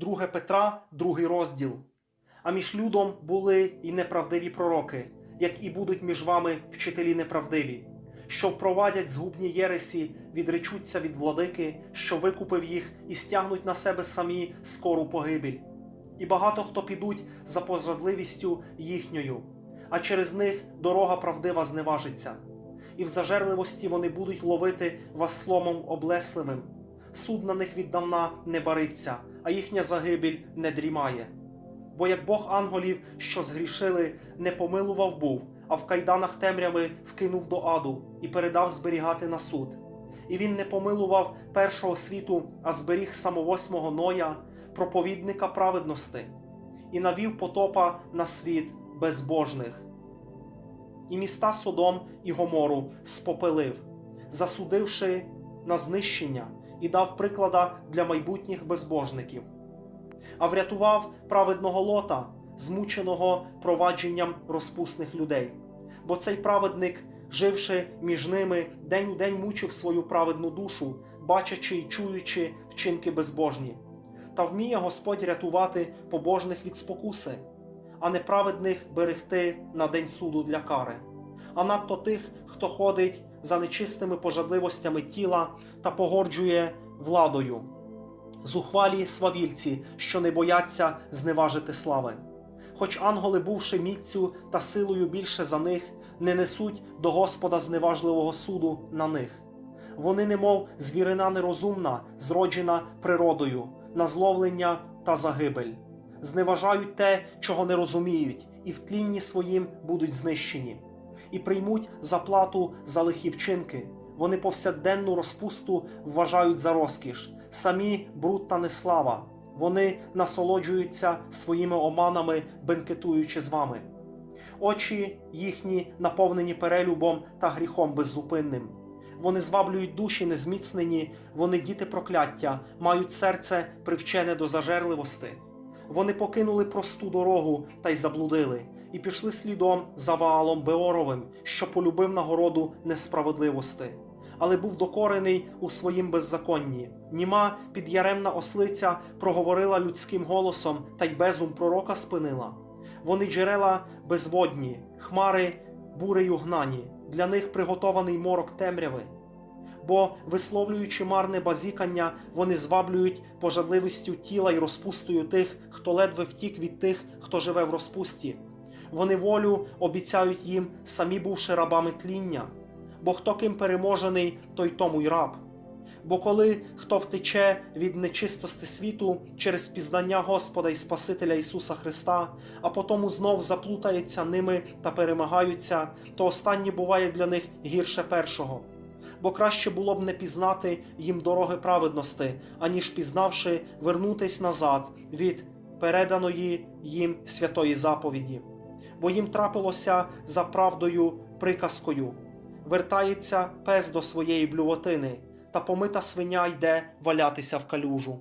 2 Петра, другий розділ. А між людом були і неправдиві пророки, як і будуть між вами вчителі неправдиві, що впровадять згубні єресі, відречуться від владики, що викупив їх, і стягнуть на себе самі скору погибель. І багато хто підуть за пожадливістю їхньою, а через них дорога правдива зневажиться. І в зажерливості вони будуть ловити вас сломом облесливим. Суд на них віддавна не бариться, а їхня загибель не дрімає. Бо як Бог анголів, що згрішили, не помилував був, а в кайданах темряви вкинув до аду і передав зберігати на суд. І він не помилував першого світу, а зберіг самовосьмого Ноя, проповідника праведності, і навів потопа на світ безбожних. І міста Содом і Гомору спопелив, засудивши на знищення, і дав приклада для майбутніх безбожників а врятував праведного лота, змученого провадженням розпусних людей. Бо цей праведник, живши між ними, день у день мучив свою праведну душу, бачачи й чуючи вчинки безбожні. Та вміє Господь рятувати побожних від спокуси, а неправедних берегти на день суду для кари, а надто тих, хто ходить за нечистими пожадливостями тіла та погорджує владою зухвалі свавільці, що не бояться зневажити слави. Хоч ангели, бувши міцю та силою більше за них, не несуть до Господа зневажливого суду на них. Вони, немов звірина нерозумна, зроджена природою, на зловлення та загибель, зневажають те, чого не розуміють, і в тлінні своїм будуть знищені, і приймуть заплату за лихі вчинки. Вони повсякденну розпусту вважають за розкіш, самі бруд та неслава. Вони насолоджуються своїми оманами, бенкетуючи з вами. Очі їхні наповнені перелюбом та гріхом беззупинним. Вони зваблюють душі незміцнені, вони діти прокляття, мають серце привчене до зажерливости. Вони покинули просту дорогу та й заблудили, і пішли слідом за Ваалом Беоровим, що полюбив нагороду несправедливости але був докорений у своїм беззаконні. Німа підяремна ослиця проговорила людським голосом, та й безум пророка спинила. Вони джерела безводні, хмари бурею гнані, для них приготований морок темряви. Бо, висловлюючи марне базікання, вони зваблюють пожадливістю тіла й розпустою тих, хто ледве втік від тих, хто живе в розпусті. Вони волю обіцяють їм, самі бувши рабами тління бо хто ким переможений, той тому й раб. Бо коли хто втече від нечистости світу через пізнання Господа і Спасителя Ісуса Христа, а потому знов заплутається ними та перемагаються, то останнє буває для них гірше першого. Бо краще було б не пізнати їм дороги праведності, аніж пізнавши, вернутись назад від переданої їм святої заповіді. Бо їм трапилося за правдою приказкою вертається пес до своєї блювотини, та помита свиня йде валятися в калюжу.